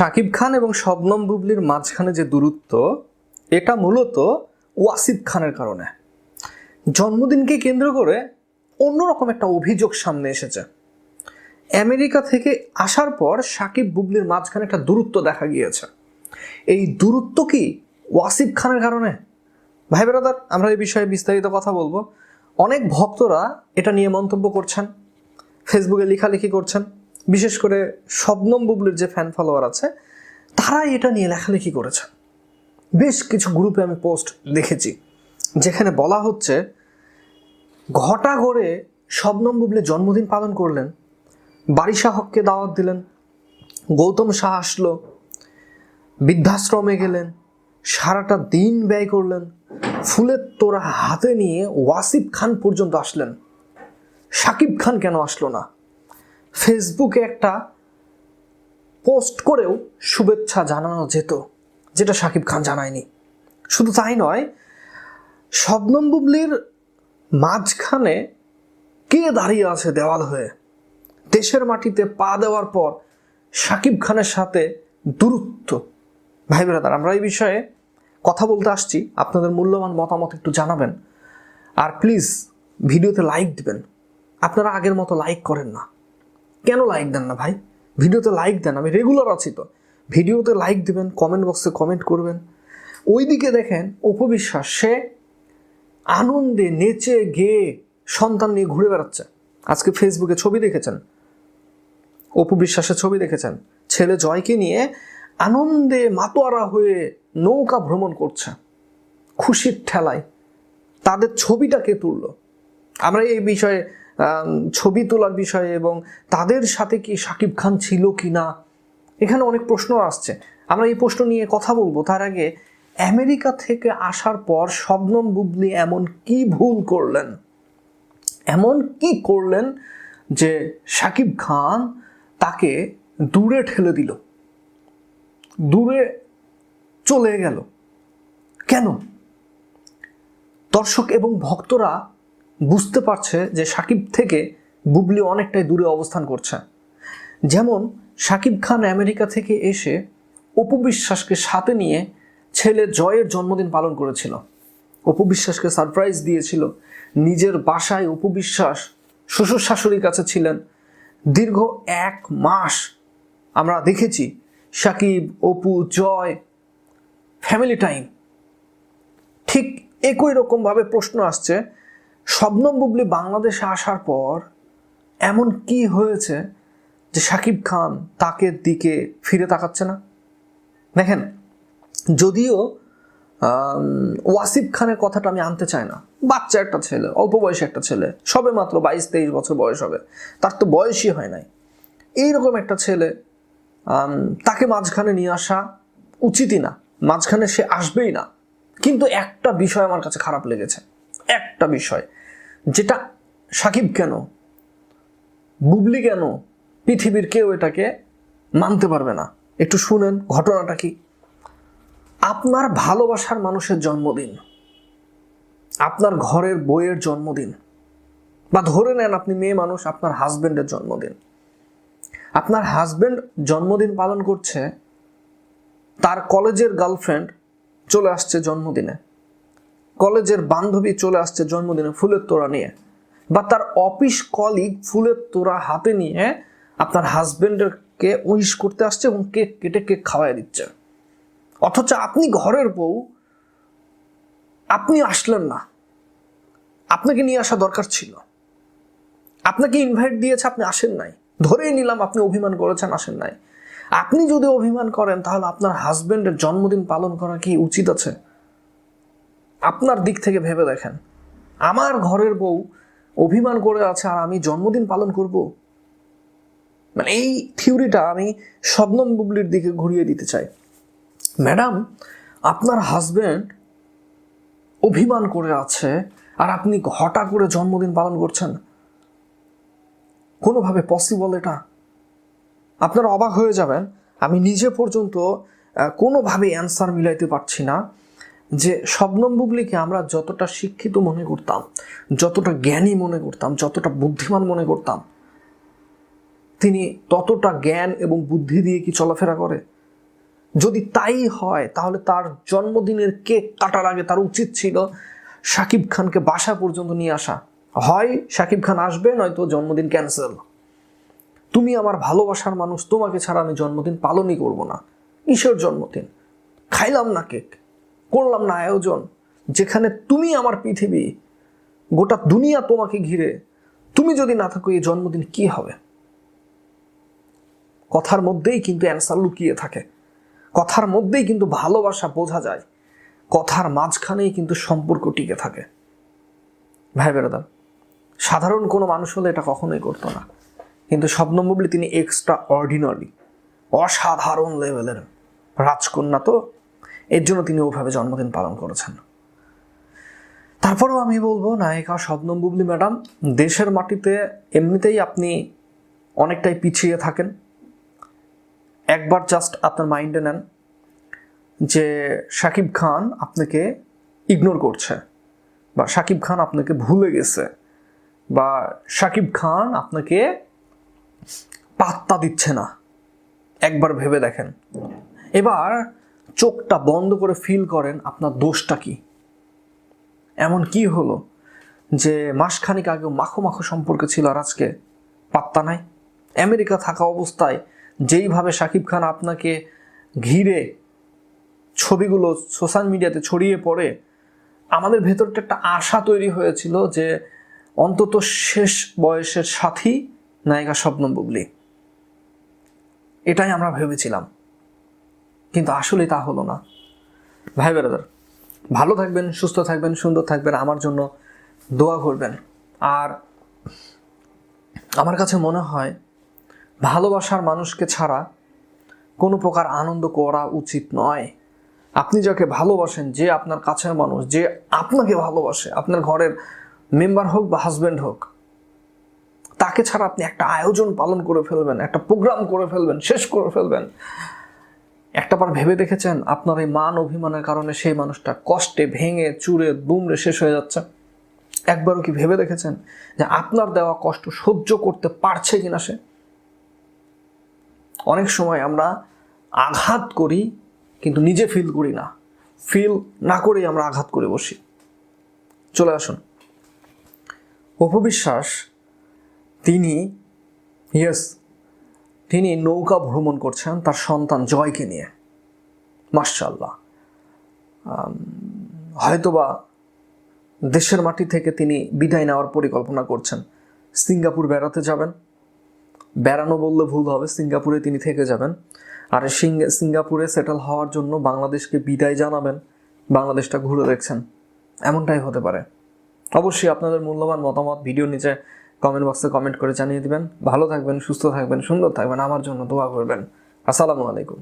শাকিব খান এবং শবনম বুবলির মাঝখানে যে দূরত্ব, এটা মূলত ওয়াসিফ খানের কারণে। জন্মদিনকে কেন্দ্র করে অন্যরকম একটা অভিযোগ সামনে এসেছে। আমেরিকা থেকে আসার পর সাকিব বুবলির মাঝখানে একটা দূরত্ব দেখা গিয়েছে। এই দূরত্ব কি ওয়াসিফ খানের কারণে? ভাই ব্রাদার, আমরা এই বিষয়ে বিস্তারিত কথা বলব। অনেক ভক্তরা এটা নিয়ে মন্তব্য করছেন। ফেসবুকে লেখালেখি করছেন। বিশেষ করে শবনম বুবলির যে ফ্যান ফলোয়ার আছে তারা এটা নিয়ে লেখালেখি করেছে। বেশ কিছু গ্রুপে আমি পোস্ট দেখেছি, যেখানে বলা হচ্ছে, ঘটা করে শবনম বুবলি জন্মদিন পালন করলেন, বারিশা হককে দাওয়াত দিলেন, গৌতম শাহ আসলো, বৃদ্ধাশ্রমে গেলেন, সারাটা দিন ব্যয় করলেন, ফুলের তোরা হাতে নিয়ে ওয়াসিফ খান পর্যন্ত আসলেন। সাকিব খান কেন আসলো না? ফেসবুকে একটা পোস্ট করেও শুভেচ্ছা জানানো যেত, যেটা সাকিব খান জানায়নি। শুধু তাই নয়, শবনম বুবলির মাঝখানে কে দাঁড়িয়ে আছে দেওয়াল হয়ে? দেশের মাটিতে পা দেওয়ার পর সাকিব খানের সাথে দূরত্ব। ভাই ব্রাদার, আমরা এই বিষয়ে কথা বলতে আসছি। আপনাদের মূল্যবান মতামত একটু জানাবেন। আর প্লিজ, ভিডিওতে লাইক দিবেন। আপনারা আগের মতো লাইক করেন না। কেন লাইক দেন না ভাই? ভিডিওতে লাইক দেন, আমি রেগুলার আছি তো। ভিডিওতে লাইক দিবেন কমেন্ট বক্সে কমেন্ট করবেন। ওইদিকে দেখেন উপবিশ্বাস সে আনন্দে নেচে গেয়ে সন্তান নিয়ে ঘুরে বেড়াচ্ছে। আজকে ফেসবুকে ছবি দেখেছেন? অপু বিশ্বাসের ছবি দেখেছেন? ছেলে জয়কে নিয়ে আনন্দে মাতোয়ারা হয়ে নৌকা ভ্রমণ করছে। খুশির ঠেলায়। তাদের ছবিটা কে তুললো? আমরা এই বিষয়ে ছবি তোলার বিষয়ে এবং তাদের সাথে কি সাকিব খান ছিল কি না এখানে অনেক প্রশ্ন আসছে। আমরা এই প্রশ্ন নিয়ে কথা বলব। তার আগে, আমেরিকা থেকে আসার পর শবনম বুবলি এমন কি ভুল করলেন? এমন কি করলেন যে সাকিব খান তাকে দূরে ঠেলে দিল? দূরে চলে গেল। কেন? দর্শক এবং ভক্তরা বুঝতে পারছে যে সাকিব থেকে বুবলি অনেকটাই দূরে অবস্থান করছে। যেমন, সাকিব খান আমেরিকা থেকে এসে অপু বিশ্বাসকে সাথে নিয়ে ছেলে জয়ের জন্মদিন পালন করেছিল। অপু বিশ্বাসকে সারপ্রাইজ দিয়েছিল। নিজের বাসায় অপু বিশ্বাস শ্বশুর শাশুড়ির কাছে ছিলেন। দীর্ঘ এক মাস আমরা দেখেছি সাকিব, অপু, জয় ফ্যামিলি টাইম ঠিক একই রকমভাবে প্রশ্ন আসছে শবনম বুবলি বাংলাদেশে আসার পর এমন কি হয়েছে যে সাকিব খান তাকে দিকে ফিরে তাকাচ্ছে না? দেখেন, যদিও ওয়াসিফ খানের কথাটা আমি আনতে চাই না। বাচ্চা একটা ছেলে, অল্প বয়সী একটা ছেলে, সবে মাত্র বাইশ তেইশ বছর বয়স হবে। তার তো বয়সই হয় নাই। এইরকম একটা ছেলে তাকে মাঝখানে নিয়ে আসা উচিতই না। মাঝখানে সে আসবেই না। কিন্তু একটা বিষয় আমার কাছে খারাপ লেগেছে। একটা বিষয়, যেটা সাকিব কেন, বুবলি কেন পৃথিবীর কেউ এটাকে মানতে পারবে না? একটু শুনেন, ঘটনাটা কি? আপনার ভালোবাসার মানুষের জন্মদিন, আপনার ঘরের বইয়ের জন্মদিন, বা ধরে নেন আপনি মেয়ে মানুষ, আপনার হাজবেন্ডের জন্মদিন। আপনার হাজবেন্ড জন্মদিন পালন করছে, তার কলেজের গার্লফ্রেন্ড চলে আসছে জন্মদিনে। কলেজের বান্ধবী চলে আসছে জন্মদিনে ফুলের তোড়া নিয়ে। বা তার অফিস কলিগ ফুলের তোড়া হাতে নিয়ে আপনার হাজবেন্ডকে উইশ করতে আসছে এবং কেক কেটে কেক খাওয়াই দিচ্ছে। অথচ আপনি ঘরের বউ, আপনি আসলেন না। আপনাকে নিয়ে আসা দরকার ছিল। আপনাকে ইনভাইট দিয়েছে, আপনি আসেন নাই। ধরেই নিলাম আপনি অভিমান করেছেন, আসেন নাই। আপনি যদি অভিমান করেন, তাহলে আপনার হাজবেন্ডের জন্মদিন পালন করা কি উচিত আছে? আপনার দিক থেকে ভেবে দেখেন। আমার ঘরের বউ অভিমান করে আছে, আর আমি জন্মদিন পালন করব? মানে এই থিওরিটা আমি শবনম বুবলির দিকে ঘুরিয়ে দিতে চাই। ম্যাডাম, আপনার হাজবেন্ড অভিমান করে আছে, আর আপনি হঠাৎ করে জন্মদিন পালন করছেন। কোনোভাবে পসিবল এটা? আপনারা অবাক হয়ে যাবেন। আমি নিজে পর্যন্ত কোনোভাবে অ্যান্সার মিলাইতে পারছি না। যে শবনম বুবলিকে আমরা যতটা শিক্ষিত মনে করতাম, যতটা জ্ঞানী মনে করতাম, যতটা বুদ্ধিমান মনে করতাম, তিনি ততটা জ্ঞান এবং বুদ্ধি দিয়ে কি চলাফেরা করে? যদি তাই হয়, তাহলে তার জন্মদিনের কেক কাটার আগে তার উচিত ছিল শাকিব খানকে বাসা পর্যন্ত নিয়ে আসা। হয় শাকিব খান আসবে, নয়তো জন্মদিন ক্যান্সেল তুমি আমার ভালোবাসার মানুষ, তোমাকে ছাড়া আমি জন্মদিন পালনই করব না। কিসের জন্মদিন? খাইলাম না কেক। করলাম না আয়োজন। যেখানে তুমি আমার পৃথিবী, গোটা দুনিয়া তোমাকে ঘিরে। তুমি যদি না থাকো, এই জন্মদিন কি হবে? কথার মধ্যেই কিন্তু অ্যান্সার লুকিয়ে থাকে। কথার মধ্যেই কিন্তু ভালোবাসা বোঝা যায়। কথার মাঝখানেই কিন্তু সম্পর্ক টিকে থাকে। ভাই বেরোদার, সাধারণ কোনো মানুষ হলে এটা কখনোই করতো না। কিন্তু স্বপ্ন বুবলি তিনি এক্সট্রা অর্ডিনারি অসাধারণ লেভেলের রাজকন্যা তো এর জন্য তিনি ওভাবে জন্মদিন পালন করেছেন। তারপরেও আমি বলব, নায়িকা শবনম বুবলি ম্যাডাম, দেশের মাটিতে এমনিতেই আপনি অনেকটাই পিছিয়ে থাকেন। একবার জাস্ট আপনার মাইন্ডে নেন যে শাকিব খান আপনাকে ইগনোর করছে বা শাকিব খান আপনাকে ভুলে গেছে বা শাকিব খান আপনাকে পাত্তা দিচ্ছে না। একবার ভেবে দেখেন। এবার চোখটা বন্ধ করে ফিল করেন আপনার দোষটা কি? এমন কি হলো যে মাসখানিক আগে মাখো মাখো সম্পর্কে ছিল আর আজকে পাত্তা নাই? আমেরিকা থাকা অবস্থায় যেইভাবে শাকিব খান আপনাকে ঘিরে ছবিগুলো সোশ্যাল মিডিয়াতে ছড়িয়ে পড়ে, আমাদের ভেতরটা একটা আশা তৈরি হয়েছিল যে অন্তত শেষ বয়সের সাথী নায়িকা স্বপ্ন বুবলি এটাই আমরা ভেবেছিলাম। কিন্তু আসলে তা হলো না। ভাই বেরাদার, ভালো থাকবেন, সুস্থ থাকবেন, সুন্দর থাকবেন আমার জন্য দোয়া করবেন। আর আমার কাছে মনে হয় ভালোবাসার মানুষকে ছাড়া কোনো প্রকার আনন্দ করা উচিত নয়। আপনি যাকে ভালোবাসেন, যে আপনার কাছের মানুষ, যে আপনাকে ভালোবাসে, আপনার ঘরের মেম্বার হোক বা হাজব্যান্ড হোক, তাকে ছাড়া আপনি একটা আয়োজন পালন করে ফেলবেন, একটা প্রোগ্রাম করে ফেলবেন, শেষ করে ফেলবেন। একটাবার ভেবে দেখেছেন? আপনার এই মান অভিমানের কারণে সেই মানুষটা কষ্টে ভেঙে, চুরে, দুমড়ে শেষ হয়ে যাচ্ছে। একবারও কি ভেবে দেখেছেন যে আপনার দেওয়া কষ্ট সহ্য করতে পারছে কিনা সে? অনেক সময় আমরা আঘাত করি, কিন্তু নিজে ফিল করি না। ফিল না করেই আমরা আঘাত করে বসি। চলে আসুন। অপবিশ্বাস, তিনি ইয়েস তিনি নৌকা ভ্রমণ করছেন তার সন্তান জয়কে নিয়ে। মার্শাল্লাহ হয়তোবা দেশের মাটি থেকে তিনি বিদায় নেওয়ার পরিকল্পনা করছেন। সিঙ্গাপুর বেড়াতে যাবেন। বেড়ানো বললে ভুল হবে, সিঙ্গাপুরে তিনি থেকে যাবেন। আর সিঙ্গ- সিঙ্গাপুরে সেটেল হওয়ার জন্য বাংলাদেশকে বিদায় জানাবেন। বাংলাদেশটা ঘুরে দেখছেন। এমনটাই হতে পারে। অবশ্যই আপনাদের মূল্যবান মতামত ভিডিও নিচে কমেন্ট বক্সে কমেন্ট করে জানিয়ে দিবেন। ভালো থাকবেন, সুস্থ থাকবেন, সুন্দর থাকবেন, আমার জন্য দোয়া করবেন। আসসালামু আলাইকুম।